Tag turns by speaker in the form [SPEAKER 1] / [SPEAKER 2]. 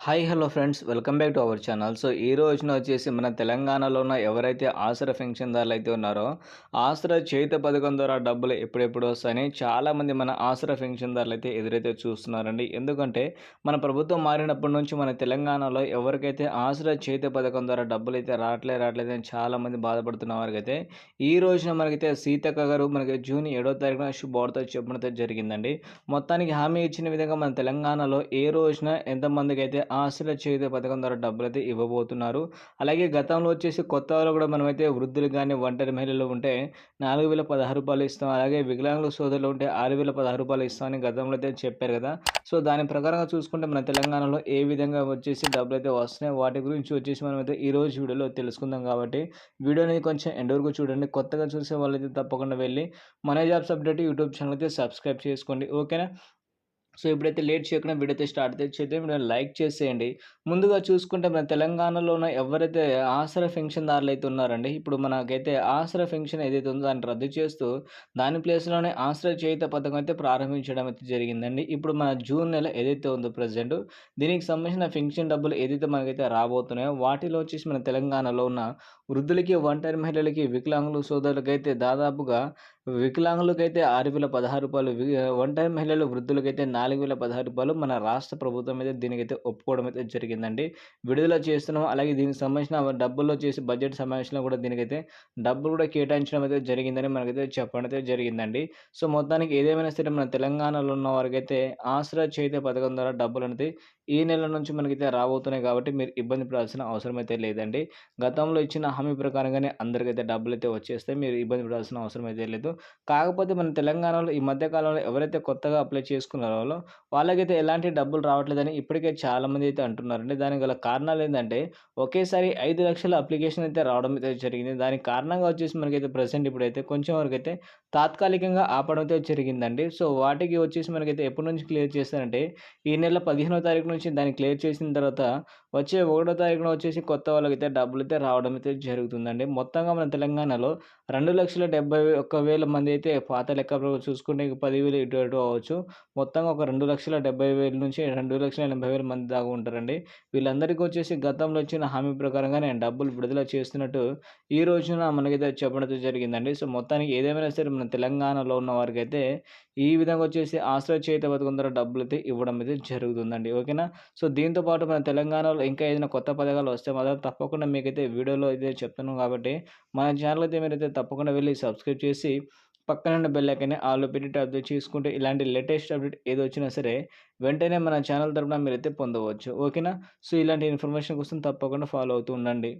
[SPEAKER 1] Hi hello friends. Welcome back to our channel. So ఈ రోజున వచ్చేసి మన తెలంగాణలో ఉన్న ఎవరైతే ఆసరా పెన్షన్దారులు అయితే ఉన్నారో ఆసరా చేత పథకం ద్వారా డబ్బులు ఎప్పుడెప్పుడు వస్తాయని చాలామంది మన ఆసరా పెన్షన్దారులు అయితే ఎదురైతే చూస్తున్నారండి. ఎందుకంటే మన ప్రభుత్వం మారినప్పటి నుంచి మన తెలంగాణలో ఎవరికైతే ఆసరా చేత పథకం ద్వారా డబ్బులు అయితే రావట్లే రావట్లేదు అని చాలామంది బాధపడుతున్న వారికైతే ఈ రోజున మనకైతే సీతక్క గారు మనకి జూన్ ఏడో తారీఖున శుభవార్త చెప్పడం జరిగిందండి. మొత్తానికి హామీ ఇచ్చిన విధంగా మన తెలంగాణలో ఏ రోజున ఎంతమందికి అయితే ఆశ్రయ చేయుత పథకం ద్వారా డబ్బులు అయితే ఇవ్వబోతున్నారు. అలాగే గతంలో వచ్చేసి కొత్త వాళ్ళు కూడా మనమైతే వృద్ధులు కానీ ఒంటరి మహిళలు ఉంటే నాలుగు వేల పదహారు రూపాయలు ఇస్తాం. అలాగే వికలాంగుల సోదరులు ఉంటే ఆరు వేల పదహారు రూపాయలు ఇస్తామని గతంలో అయితే చెప్పారు కదా. సో దాని ప్రకారంగా చూసుకుంటే మన తెలంగాణలో ఏ విధంగా వచ్చేసి డబ్బులు అయితే వస్తున్నాయి వాటి గురించి వచ్చేసి మనం అయితే ఈ రోజు వీడియోలో తెలుసుకుందాం కాబట్టి వీడియోని కొంచెం ఎండ్ వరకు చూడండి. కొత్తగా చూసే వాళ్ళైతే తప్పకుండా వెళ్ళి మన జాబ్స్ అప్డేట్ యూట్యూబ్ ఛానల్ అయితే సబ్స్క్రైబ్ చేసుకోండి. ఓకేనా? సో ఇప్పుడైతే లేట్ చేయకుండా వీడియో స్టార్ట్ చేస్తే మీరు లైక్ చేసేయండి. ముందుగా చూసుకుంటే మన తెలంగాణలో ఉన్న ఎవరైతే ఆసరా పెన్షన్దారులు అయితే ఉన్నారండి ఇప్పుడు మనకైతే ఆసరా పెన్షన్ ఏదైతే ఉందో దాన్ని రద్దు చేస్తూ దాని ప్లేస్లోనే ఆసరా చేయుత పథకం అయితే ప్రారంభించడం అయితే జరిగిందండి. ఇప్పుడు మన జూన్ నెల ఏదైతే ఉందో ప్రజెంట్ దీనికి సంబంధించిన పెన్షన్ డబ్బులు ఏదైతే మనకైతే రాబోతున్నాయో వాటిలో వచ్చేసి మన తెలంగాణలో ఉన్న వృద్ధులకి ఒంటరి మహిళలకి వికలాంగులు సోదరులకైతే దాదాపుగా వికలాంగులకైతే ఆరు వేల పదహారు రూపాయలు ఒంటరి మహిళలు వృద్ధులకైతే నాలుగు వేల పదహారు రూపాయలు మన రాష్ట్ర ప్రభుత్వం అయితే దీనికైతే ఒప్పుకోవడం అయితే జరిగిందండి. విడుదల చేస్తున్నాం. అలాగే దీనికి సంబంధించిన డబ్బుల్లో చేసి బడ్జెట్ సమావేశంలో కూడా దీనికైతే డబ్బులు కూడా కేటాయించడం అయితే జరిగిందని మనకైతే చెప్పడం అయితే జరిగిందండి. సో మొత్తానికి ఏదేమైనా సరే మన తెలంగాణలో ఉన్న వారికైతే ఆశ్రయ చేత పథకం ద్వారా డబ్బులు అనేది ఈ నెల నుంచి మనకైతే రాబోతున్నాయి కాబట్టి మీరు ఇబ్బంది పడాల్సిన అవసరం అయితే లేదండి. గతంలో ఇచ్చిన హామీ ప్రకారంగానే అందరికైతే డబ్బులు అయితే వచ్చేస్తే మీరు ఇబ్బంది పడాల్సిన అవసరం అయితే లేదు. కాకపోతే మన తెలంగాణలో ఈ మధ్య కాలంలో ఎవరైతే కొత్తగా అప్లై చేసుకున్నారో వాళ్ళకైతే ఎలాంటి డబ్బులు రావట్లేదని ఇప్పటికే చాలామంది అయితే అంటున్నారండి. దానికి గల కారణాలు ఏంటంటే ఒకేసారి ఐదు లక్షల అప్లికేషన్ అయితే రావడం అయితే జరిగింది. దానికి కారణంగా వచ్చేసి మనకైతే ప్రజెంట్ ఇప్పుడైతే కొంచెం వరకు అయితే తాత్కాలికంగా ఆపడం అయితే జరిగిందండి. సో వాటికి వచ్చేసి మనకైతే ఎప్పటి నుంచి క్లియర్ చేస్తారంటే ఈ నెల పదిహేనో తారీఖు నుంచి దాన్ని క్లియర్ చేసిన తర్వాత వచ్చే ఒకటో తారీఖున వచ్చేసి కొత్త వాళ్ళకైతే డబ్బులు అయితే రావడం అయితే జరుగుతుందండి. మొత్తంగా మన తెలంగాణలో రెండు లక్షల డెబ్బై ఒక్క వేల మంది అయితే పాత లెక్క చూసుకుంటే పదివేలు ఇటు అటు అవ్వచ్చు. మొత్తంగా ఒక రెండు లక్షల డెబ్బై వేల నుంచి రెండు లక్షల ఎనభై వేల మంది దాకా ఉంటారండి. వీళ్ళందరికీ వచ్చేసి గతంలో వచ్చిన హామీ ప్రకారంగానే డబ్బులు విడుదల చేస్తున్నట్టు ఈ రోజున మనకైతే చెప్పడం జరిగిందండి. సో మొత్తానికి ఏదేమైనా సరే మన తెలంగాణలో ఉన్న వారికి అయితే ఈ విధంగా వచ్చేసి ఆశ్రయ చేత పథకం ద్వారా డబ్బులు అయితే ఇవ్వడం అయితే జరుగుతుందండి. ఓకేనా? సో దీంతో పాటు మన తెలంగాణలో ఇంకా ఏదైనా కొత్త పథకాలు వస్తే మాత్రం తప్పకుండా మీకైతే వీడియోలో అయితే చెప్తున్నాం కాబట్టి మన ఛానల్ అయితే మీరైతే తప్పకుండా వెళ్ళి సబ్స్క్రైబ్ చేసి పక్కన బెల్ ఐకన్ ఆల్లో పెట్టి ట్యాప్ చేసుకుంటే ఇలాంటి లేటెస్ట్ అప్డేట్ ఏది వచ్చినా సరే వెంటనే మన ఛానల్ తరపున మీరైతే పొందవచ్చు. ఓకేనా సో ఇలాంటి ఇన్ఫర్మేషన్ కోసం తప్పకుండా ఫాలో అవుతూ ఉండండి.